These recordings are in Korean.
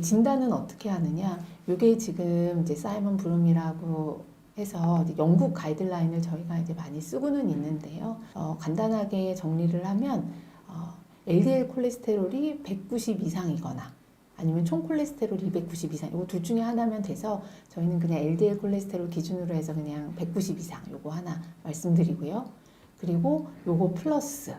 진단은 어떻게 하느냐? 이게 지금 이제 사이먼 브룸이라고 해서 이제 영국 가이드라인을 저희가 이제 많이 쓰고는 있는데요. 어, 간단하게 정리를 하면 어, LDL 콜레스테롤이 190 이상이거나 아니면 총 콜레스테롤 290 이상 이거 둘 중에 하나면 돼서 저희는 그냥 LDL 콜레스테롤 기준으로 해서 그냥 190 이상 요거 하나 말씀드리고요. 그리고 요거 플러스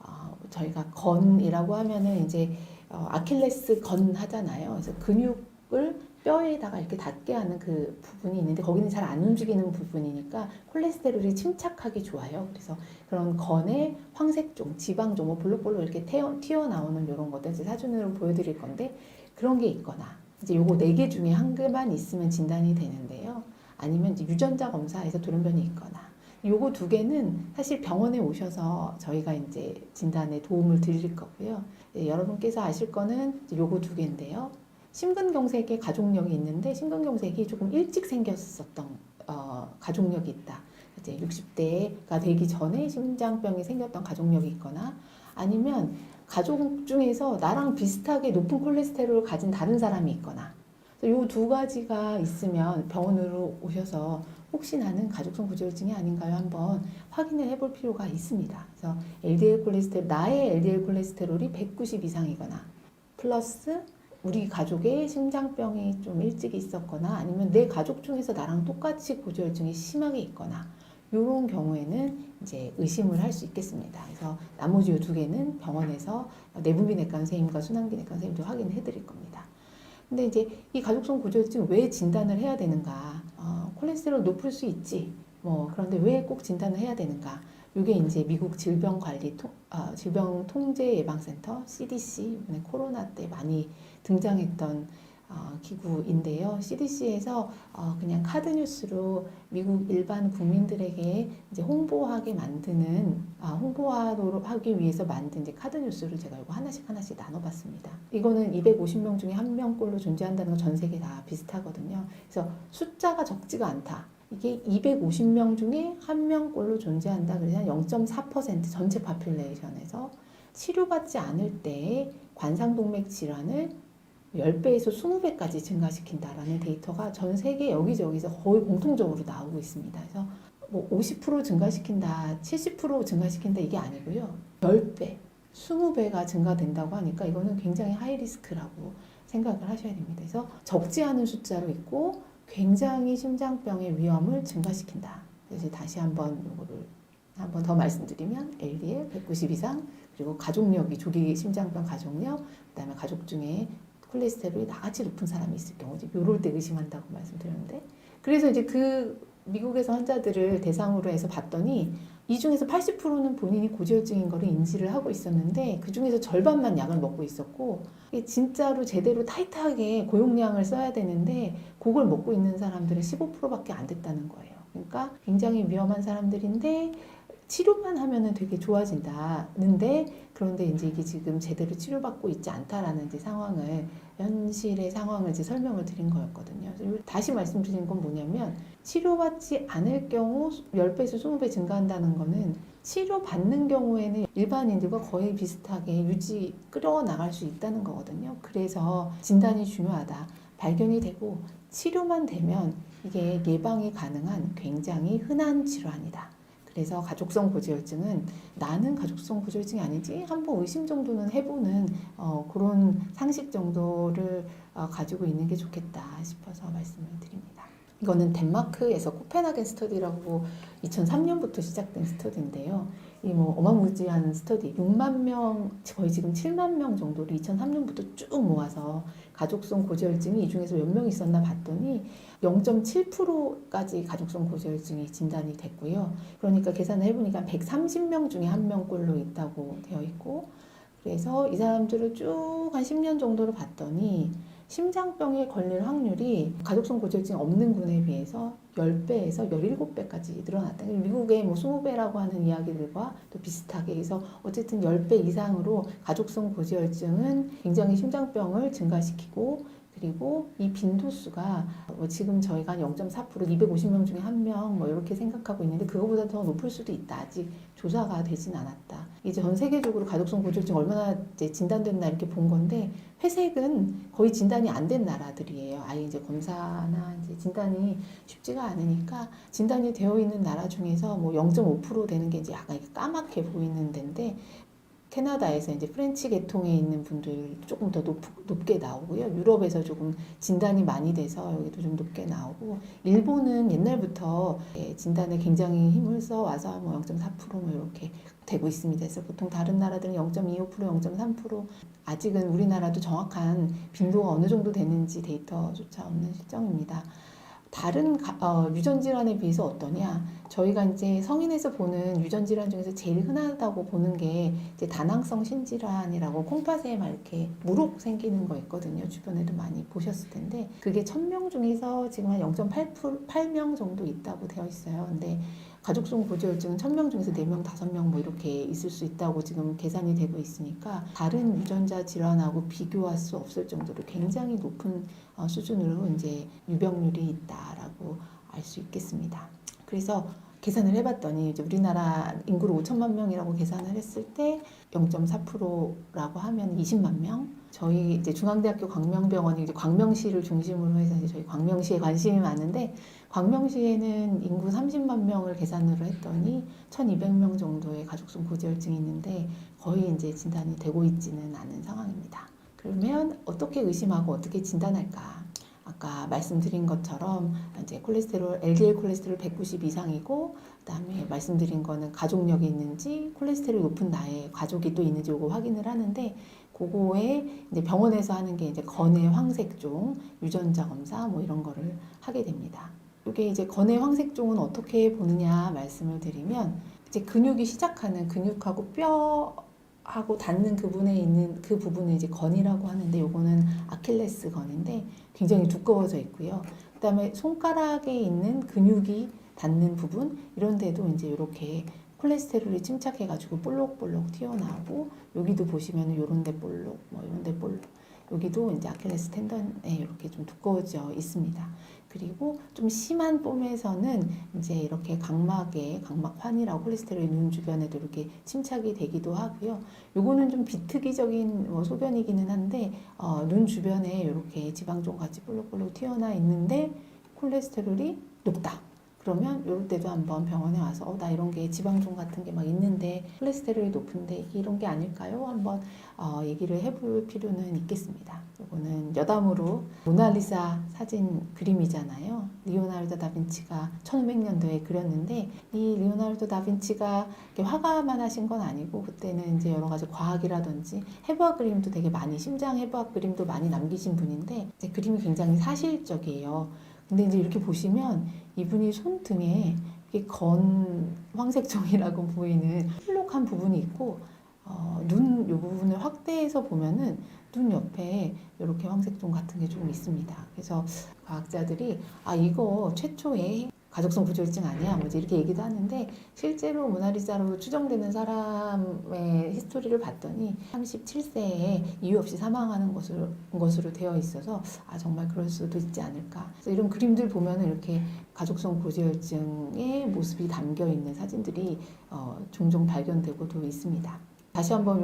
어, 저희가 건이라고 하면은 이제 어, 아킬레스 건 하잖아요. 그래서 근육을 뼈에다가 이렇게 닿게 하는 그 부분이 있는데 거기는 잘 안 움직이는 부분이니까 콜레스테롤이 침착하기 좋아요. 그래서 그런 건의 황색종, 지방종, 뭐 볼록볼록 이렇게 태어, 튀어 나오는 이런 것들 이제 사진으로 보여드릴 건데 그런 게 있거나 이제 요거 네 개 중에 한 개만 있으면 진단이 되는데요. 아니면 이제 유전자 검사에서 돌연변이 있거나 요거 두 개는 사실 병원에 오셔서 저희가 이제 진단에 도움을 드릴 거고요. 예, 여러분께서 아실 거는 요거 두 개인데요. 심근경색의 가족력이 있는데 심근경색이 조금 일찍 생겼었던 어, 가족력이 있다. 이제 60대가 되기 전에 심장병이 생겼던 가족력이 있거나 아니면 가족 중에서 나랑 비슷하게 높은 콜레스테롤을 가진 다른 사람이 있거나 이 두 가지가 있으면 병원으로 오셔서 혹시 나는 가족성 고지혈증이 아닌가요? 한번 확인을 해볼 필요가 있습니다. 그래서 LDL 콜레스테롤, 나의 LDL 콜레스테롤이 190 이상이거나 플러스 우리 가족의 심장병이 좀 일찍 있었거나 아니면 내 가족 중에서 나랑 똑같이 고지혈증이 심하게 있거나 이런 경우에는 이제 의심을 할 수 있겠습니다. 그래서 나머지 이두 개는 병원에서 내분비내과 선생님과 순환기내과 선생님도 확인해 드릴 겁니다. 근데 이제 이 가족성 고지혈증 왜 진단을 해야 되는가? 어, 콜레스테롤 높을 수 있지. 뭐 그런데 왜 꼭 진단을 해야 되는가? 이게 이제 미국 질병관리 통, 아, 질병통제예방센터 CDC 이번에 코로나 때 많이 등장했던 어, 기구인데요. CDC에서 어, 그냥 카드 뉴스로 미국 일반 국민들에게 이제 홍보하게 만드는 아, 홍보하도록 하기 위해서 만든 이제 카드 뉴스를 제가 이거 하나씩 하나씩 나눠봤습니다. 이거는 250명 중에 한 명꼴로 존재한다는 건 전 세계 다 비슷하거든요. 그래서 숫자가 적지가 않다. 이게 250명 중에 한 명꼴로 존재한다. 그래서 한0.4% 전체 파퓰레이션에서 치료받지 않을 때 관상동맥 질환을 10배에서 20배까지 증가시킨다라는 데이터가 전 세계 여기저기서 거의 공통적으로 나오고 있습니다. 그래서 뭐 50% 증가시킨다, 70% 증가시킨다 이게 아니고요. 10배, 20배가 증가된다고 하니까 이거는 굉장히 하이 리스크라고 생각을 하셔야 됩니다. 그래서 적지 않은 숫자로 있고 굉장히 심장병의 위험을 증가시킨다. 그래서 다시 한번 이거를 한번 더 말씀드리면 LDL 190 이상 그리고 가족력이 조기 심장병 가족력 그다음에 가족 중에 콜레스테롤이 나같이 높은 사람이 있을 경우 이제 요럴 때 의심한다고 말씀드렸는데 그래서 이제 그 미국에서 환자들을 대상으로 해서 봤더니 이 중에서 80%는 본인이 고지혈증인 거를 인지를 하고 있었는데 그 중에서 절반만 약을 먹고 있었고 진짜로 제대로 타이트하게 고용량을 써야 되는데 그걸 먹고 있는 사람들은 15%밖에 안 됐다는 거예요. 그러니까 굉장히 위험한 사람들인데 치료만 하면은 되게 좋아진다는데 그런데 이제 이게 지금 제대로 치료받고 있지 않다라는 이제 상황을 현실의 상황을 이제 설명을 드린 거였거든요. 다시 말씀드리는 건 뭐냐면 치료받지 않을 경우 10배에서 20배 증가한다는 거는 치료받는 경우에는 일반인들과 거의 비슷하게 유지 끌어 나갈 수 있다는 거거든요. 그래서 진단이 중요하다. 발견이 되고 치료만 되면 이게 예방이 가능한 굉장히 흔한 질환이다. 그래서 가족성 고지혈증은 나는 가족성 고지혈증이 아니지 한번 의심 정도는 해보는 어, 그런 상식 정도를 어, 가지고 있는 게 좋겠다 싶어서 말씀을 드립니다. 이거는 덴마크에서 코펜하겐 스터디라고 2003년부터 시작된 스터디인데요. 이 뭐 어마무지한 스터디 6만 명 거의 지금 7만 명 정도를 2003년부터 쭉 모아서 가족성 고지혈증이 이 중에서 몇 명 있었나 봤더니 0.7%까지 가족성 고지혈증이 진단이 됐고요. 그러니까 계산을 해보니까 130명 중에 한 명꼴로 있다고 되어 있고 그래서 이 사람들을 쭉 한 10년 정도를 봤더니 심장병에 걸릴 확률이 가족성 고지혈증이 없는 군에 비해서 10배에서 17배까지 늘어났다. 미국의 뭐 20배라고 하는 이야기들과 또 비슷하게 해서 어쨌든 10배 이상으로 가족성 고지혈증은 굉장히 심장병을 증가시키고 그리고 이 빈도수가 뭐 지금 저희가 0.4% 250명 중에 한 명 뭐 이렇게 생각하고 있는데 그거보다 더 높을 수도 있다. 아직 조사가 되진 않았다. 이제 전 세계적으로 가독성 고지혈증 얼마나 이제 진단됐나 이렇게 본 건데 회색은 거의 진단이 안 된 나라들이에요. 아예 이제 검사나 이제 진단이 쉽지가 않으니까 진단이 되어 있는 나라 중에서 뭐 0.5% 되는 게 이제 약간 까맣게 보이는 데인데 캐나다에서 이제 프렌치 계통에 있는 분들 조금 더 높, 높게 나오고요. 유럽에서 조금 진단이 많이 돼서 여기도 좀 높게 나오고 일본은 옛날부터 예, 진단에 굉장히 힘을 써 와서 뭐 0.4%뭐 이렇게 되고 있습니다. 그래서 보통 다른 나라들은 0.25% 0.3% 아직은 우리나라도 정확한 빈도가 어느 정도 되는지 데이터조차 없는 실정입니다. 다른 가- 어, 유전 질환에 비해서 어떠냐? 저희가 이제 성인에서 보는 유전 질환 중에서 제일 흔하다고 보는 게 이제 다낭성 신질환이라고 콩팥에 막 이렇게 무록 생기는 거 있거든요. 주변에도 많이 보셨을 텐데 그게 1000명 중에서 지금 한 0.8명 정도 있다고 되어 있어요. 근데 가족성 고지혈증은 1000명 중에서 4명, 5명 뭐 이렇게 있을 수 있다고 지금 계산이 되고 있으니까 다른 유전자 질환하고 비교할 수 없을 정도로 굉장히 높은 어, 수준으로 이제 유병률이 있다라고 알 수 있겠습니다. 그래서 계산을 해봤더니 이제 우리나라 인구를 5천만 명이라고 계산을 했을 때 0.4%라고 하면 20만 명. 저희 이제 중앙대학교 광명병원이 이제 광명시를 중심으로 해서 이제 저희 광명시에 관심이 많은데 광명시에는 인구 30만 명을 계산으로 했더니 1,200명 정도의 가족성 고지혈증이 있는데 거의 이제 진단이 되고 있지는 않은 상황입니다. 그러면 어떻게 의심하고 어떻게 진단할까? 아까 말씀드린 것처럼 이제 콜레스테롤 LDL 콜레스테롤 190 이상이고 그다음에 말씀드린 거는 가족력이 있는지 콜레스테롤 높은 나의 가족이 또 있는지 요거 확인을 하는데 그거에 이제 병원에서 하는 게 이제 건의 황색종 유전자 검사 뭐 이런 거를 하게 됩니다. 이게 이제 건의 황색종은 어떻게 보느냐 말씀을 드리면 이제 근육이 시작하는 근육하고 뼈 하고 닿는 그 부분에 있는 그 부분을 이제 건이라고 하는데 요거는 아킬레스 건인데 굉장히 두꺼워져 있고요. 그다음에 손가락에 있는 근육이 닿는 부분 이런 데도 이제 이렇게 콜레스테롤이 침착해 가지고 볼록볼록 튀어나오고 여기도 보시면은 요런 데 볼록 뭐 이런 데 볼록 여기도 이제 아킬레스 텐던에 이렇게 좀 두꺼워져 있습니다. 그리고 좀 심한 뽐에서는 이제 이렇게 각막에 각막판이라고 콜레스테롤이 눈 주변에도 이렇게 침착이 되기도 하고요. 요거는 좀 비특이적인 뭐 소변이기는 한데 어, 눈 주변에 이렇게 지방종 같이 볼록볼록 튀어나 있는데 콜레스테롤이 높다. 그러면 이럴 때도 한번 병원에 와서 어, 나 이런 게 지방종 같은 게 막 있는데 콜레스테롤이 높은데 이런 게 아닐까요? 한번 어, 얘기를 해볼 필요는 있겠습니다. 이거는 여담으로 모나리사 사진 그림이잖아요. 리오나르도 다빈치가 1500년도에 그렸는데 이 리오나르도 다빈치가 화가만 하신 건 아니고 그때는 이제 여러 가지 과학이라든지 해부학 그림도 되게 많이 심장 해부학 그림도 많이 남기신 분인데 그림이 굉장히 사실적이에요. 근데 이제 이렇게 보시면 이분이 손등에 건 황색종이라고 보이는 홀록한 부분이 있고 어, 눈이 부분을 확대해서 보면은 눈 옆에 이렇게 황색종 같은 게 좀 있습니다. 그래서 과학자들이 아 이거 최초의 가족성 부조혈증 아니야? 뭐 이제 이렇게 얘기도 하는데 실제로 모나리자로 추정되는 사람의 히스토리를 봤더니 37세에 이유 없이 사망하는 것으로, 것으로 되어 있어서 아 정말 그럴 수도 있지 않을까. 이런 그림들 보면은 이렇게 가족성 고지혈증의 모습이 담겨 있는 사진들이 어, 종종 발견되고도 있습니다. 다시 한번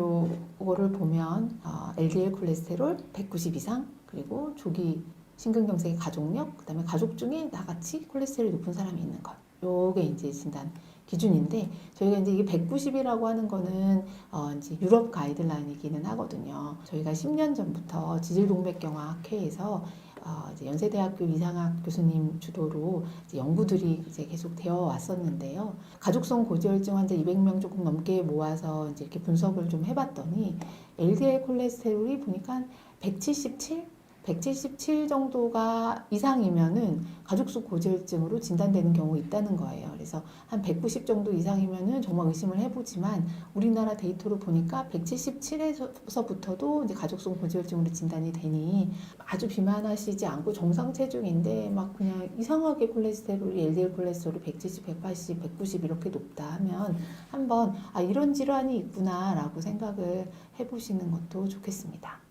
요거를 보면 어, LDL 콜레스테롤 190 이상 그리고 조기 심근경색의 가족력 그다음에 가족 중에 나같이 콜레스테롤이 높은 사람이 있는 것 요게 이제 진단 기준인데 저희가 이제 이게 190이라고 하는 거는 어 이제 유럽 가이드라인이기는 하거든요. 저희가 10년 전부터 지질동맥경화학회에서 어 이제 연세대학교 이상학 교수님 주도로 이제 연구들이 이제 계속 되어 왔었는데요. 가족성 고지혈증 환자 200명 조금 넘게 모아서 이제 이렇게 분석을 좀 해봤더니 LDL 콜레스테롤이 보니까 177 177 정도가 이상이면은 가족수 고지혈증으로 진단되는 경우 있다는 거예요. 그래서 한 190 정도 이상이면은 정말 의심을 해보지만 우리나라 데이터로 보니까 177에서부터도 이제 가족성 고지혈증으로 진단이 되니 아주 비만하시지 않고 정상 체중인데 막 그냥 이상하게 콜레스테롤이 LDL 콜레스테롤이 170, 180, 190 이렇게 높다 하면 한번 아 이런 질환이 있구나라고 생각을 해보시는 것도 좋겠습니다.